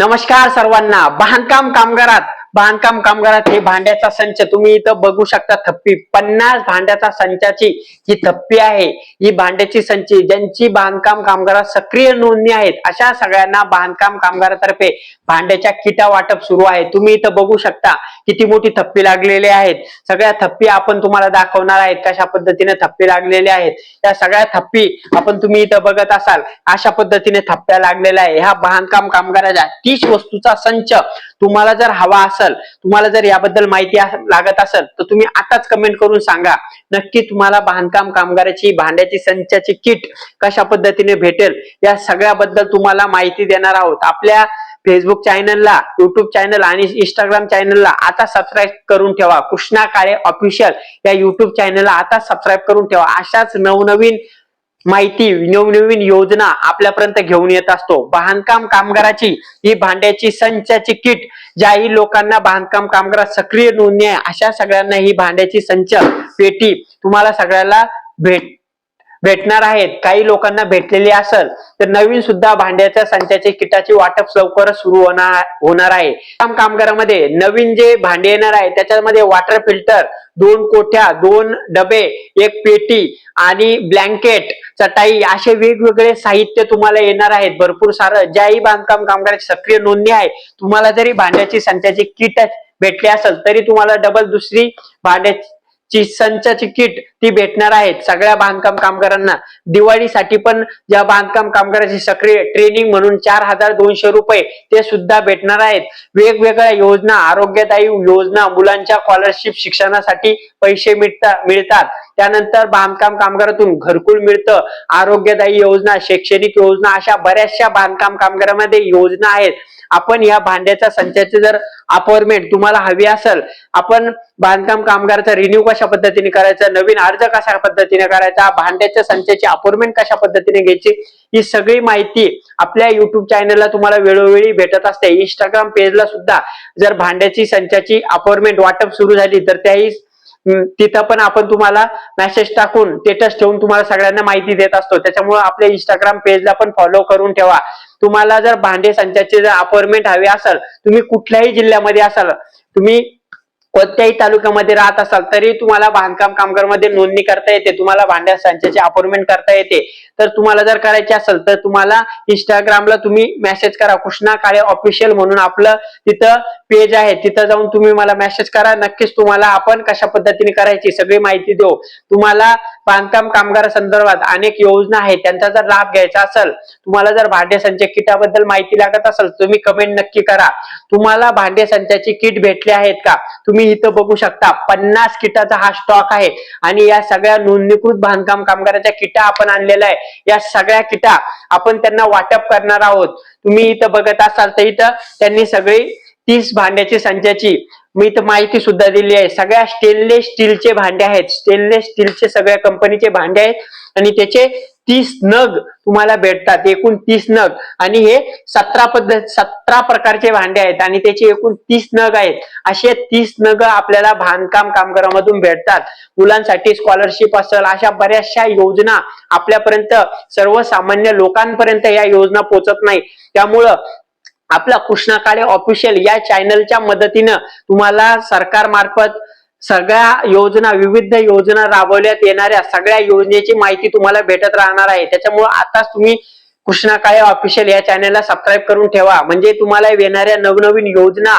नमस्कार सर्वांना. बांधकाम कामगारात बांधकाम कामगारात हे भांड्याचा संच तुम्ही इथं बघू शकता थप्पी. पन्नास भांड्याचा संचाची जी थप्पी आहे. ही भांड्याची संची ज्यांची बांधकाम कामगारात सक्रिय नोंदणी आहेत अशा सगळ्यांना बांधकाम कामगारातर्फे भांड्याच्या किटा वाटप सुरू आहे. तुम्ही इथं बघू शकता किती मोठी थप्पी लागलेली आहेत. सगळ्या थप्पी आपण तुम्हाला दाखवणार आहेत कशा पद्धतीने थप्पी लागलेल्या आहेत. त्या सगळ्या थप्पी आपण तुम्ही इथं बघत असाल अशा पद्धतीने थप्प्या लागलेल्या आहे ह्या बांधकाम कामगाराच्या तीस वस्तूचा संच तुम्हाला जर हवा असेल तुम्हाला जर याबद्दल माहिती लागत असेल तर तुम्ही आताच कमेंट करून सांगा. नक्की तुम्हाला बांधकाम कामगाराची भांड्याची संचाची किट कशा पद्धतीने भेटेल या सगळ्याबद्दल तुम्हाला माहिती देणार आहोत. आपल्या फेसबुक चॅनलला युट्यूब चॅनल आणि इंस्टाग्राम चॅनलला आता सबस्क्राईब करून ठेवा. कृष्णा काळे ऑफिशियल या युट्यूब चॅनलला आता सबस्क्राईब करून ठेवा. अशाच नवनवीन माहिती नवनवीन योजना आपल्यापर्यंत घेऊन येत असतो. बांधकाम कामगाराची ही भांड्याची संचाची किट ज्याही लोकांना बांधकाम कामगारात सक्रिय नोंदणी आहे अशा सगळ्यांना ही भांड्याची संच पेटी तुम्हाला सगळ्याला भेट भेटणार आहेत. काही लोकांना भेटलेली असेल तर नवीन सुद्धा भांड्याच्या संचाचे किटाचे वाटप लवकरच सुरू होणार होणार आहे. काम कामगारामध्ये नवीन जे भांडे येणार आहे त्याच्यामध्ये वॉटर फिल्टर दोन कोठ्या दोन डबे एक पेटी आणि ब्लँकेट चटाई असे वेगवेगळे साहित्य तुम्हाला येणार आहेत. भरपूर सारं ज्याही बांधकाम कामगाराची सक्रिय नोंदणी आहे तुम्हाला जरी भांड्याची संचाची किट भेटली असेल तरी तुम्हाला डबल दुसरी भांड्याची ची संचाची किट ती भेटणार आहेत सगळ्या बांधकाम कामगारांना. दिवाळीसाठी पण ज्या बांधकाम कामगाराची सक्रिय ट्रेनिंग म्हणून चार हजार दोनशे रुपये ते सुद्धा भेटणार आहेत. वेगवेगळ्या योजना आरोग्यदायी योजना मुलांच्या स्कॉलरशिप शिक्षणासाठी पैसे मिळतात मिळतात. त्यानंतर बांधकाम कामगारातून घरकुल मिळतं. आरोग्यदायी योजना शैक्षणिक योजना अशा बऱ्याचशा बांधकाम कामगारामध्ये योजना आहेत. आपण या भांड्याच्या संचाची जर अपॉइंटमेंट तुम्हाला हवी असेल आपण बांधकाम कामगाराचा रिन्यू कशा पद्धतीने करायचा नवीन अर्ज कशा पद्धतीने करायचा भांड्याच्या संचाची अपॉइंटमेंट कशा पद्धतीने घ्यायची ही सगळी माहिती आपल्या युट्यूब चॅनलला तुम्हाला वेळोवेळी भेटत असते. इंस्टाग्राम पेजला सुद्धा जर भांड्याची संचाची अपॉइंटमेंट वाटप सुरू झाली तर त्याही तिथं पण आपण तुम्हाला मेसेज टाकून स्टेटस ठेवून तुम्हाला सगळ्यांना माहिती देत असतो. त्याच्यामुळे आपल्या इंस्टाग्राम पेजला पण फॉलो करून ठेवा. तुम्हाला जर भांडे संचाची जर अपॉइंटमेंट हवे असेल तुम्ही कुठल्याही जिल्ह्यामध्ये असाल तुम्ही कोणत्याही तालुक्यामध्ये राहत असाल तरी तुम्हाला बांधकाम कामगारमध्ये नोंदणी करता येते. तुम्हाला भांड्या संचाची अपॉइंटमेंट करता येते. तर तुम्हाला जर करायची असेल तर तुम्हाला इंस्टाग्रामला तुम्ही मेसेज करा. कृष्णा काळे ऑफिशियल म्हणून आपलं तिथं पेज आहे. तिथं जाऊन तुम्ही मला मेसेज करा. नक्कीच तुम्हाला आपण कशा पद्धतीने करायची सगळी माहिती देऊ. तुम्हाला बांधकाम कामगार संदर्भात अनेक योजना आहेत. त्यांचा जर लाभ घ्यायचा असेल तुम्हाला जर भांडे संचय किटाबद्दल माहिती लागत असेल तुम्ही कमेंट नक्की करा. तुम्हाला भांडे संचाची किट भेटली आहेत का? तुम्ही इथं बघू शकता. पन्नास किटाचा हा स्टॉक आहे. आणि या सगळ्या नोंदणीकृत बांधकाम कामगाराच्या किटा आपण आणलेल्या आहे या सगळ्या किटा आपण त्यांना वाटप करणार आहोत. तुम्ही इथं बघत असाल तर इथं त्यांनी सगळी तीस भांड्याची संचाची मी इथं माहिती सुद्धा दिली आहे. सगळ्या स्टेनलेस स्टीलचे भांडे आहेत. स्टेनलेस स्टीलचे सगळ्या कंपनीचे भांडे आहेत. आणि त्याचे तीस नग तुम्हाला भेटतात एकूण तीस नग. आणि हे सतरा पद्धत सतरा प्रकारचे भांडे आहेत आणि त्याचे एकूण तीस नग आहेत. असे तीस नग आपल्याला बांधकाम कामगारामधून भेटतात. मुलांसाठी स्कॉलरशिप असेल अशा बऱ्याचशा योजना आपल्यापर्यंत सर्वसामान्य लोकांपर्यंत या योजना पोहोचत नाही. त्यामुळं आपला कृष्णा काळे ऑफिशियल या चॅनलच्या मदतीनं तुम्हाला सरकारमार्फत सगळ्या योजना विविध योजना राबवण्यात येणाऱ्या सगळ्या योजनेची माहिती तुम्हाला भेटत राहणार आहे. त्याच्यामुळे आताच तुम्ही कृष्णा काळे ऑफिशियल या चॅनलला सबस्क्राईब करून ठेवा. म्हणजे तुम्हाला येणाऱ्या नवनवीन योजना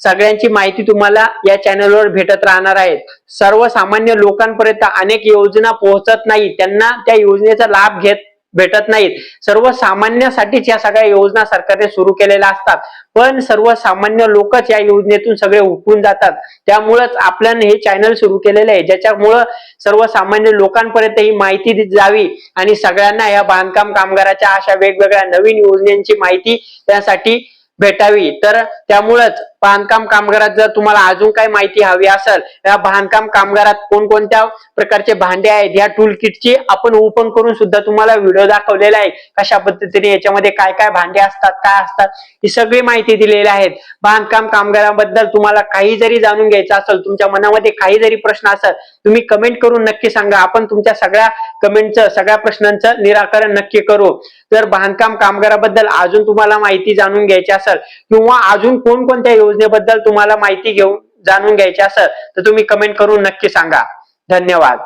सगळ्यांची माहिती तुम्हाला या चॅनलवर भेटत राहणार आहे. सर्वसामान्य लोकांपर्यंत अनेक योजना पोहोचत नाही. त्यांना त्या योजनेचा लाभ घेत भेटत नाहीत. सर्वसामान्यासाठीच या सगळ्या योजना सरकारने सुरू केलेल्या असतात. पण सर्वसामान्य लोकच या योजनेतून सगळे हुकून जातात. त्यामुळंच आपल्याने हे चॅनल सुरू केलेलं आहे. ज्याच्यामुळं सर्वसामान्य लोकांपर्यंत ही माहिती जावी आणि सगळ्यांना या बांधकाम कामगाराच्या अशा वेगवेगळ्या नवीन योजनांची माहिती त्यासाठी भेटावी. तर त्यामुळंच बांधकाम कामगारात जर तुम्हाला अजून काही माहिती हवी असेल या बांधकाम कामगारात कोणकोणत्या प्रकारचे भांडे आहेत या टूल किटची आपण ओपन करून सुद्धा तुम्हाला व्हिडिओ दाखवलेला आहे. कशा पद्धतीने याच्यामध्ये काय काय भांडे असतात काय असतात ही सगळी माहिती दिलेली आहेत. बांधकाम कामगाराबद्दल तुम्हाला काही जरी जाणून घ्यायचं असेल तुमच्या मनामध्ये काही जरी प्रश्न असेल तुम्ही कमेंट करून नक्की सांगा. आपण तुमच्या सगळ्या कमेंटचं सगळ्या प्रश्नांचं निराकरण नक्की करू. जर बांधकाम कामगाराबद्दल अजून तुम्हाला माहिती जाणून घ्यायची असेल किंवा अजून कोणकोणत्या योजनेबद्दल तुम्हाला माहिती घेऊन जाणून घ्यायची असेल तर तुम्ही कमेंट करून नक्की सांगा. धन्यवाद.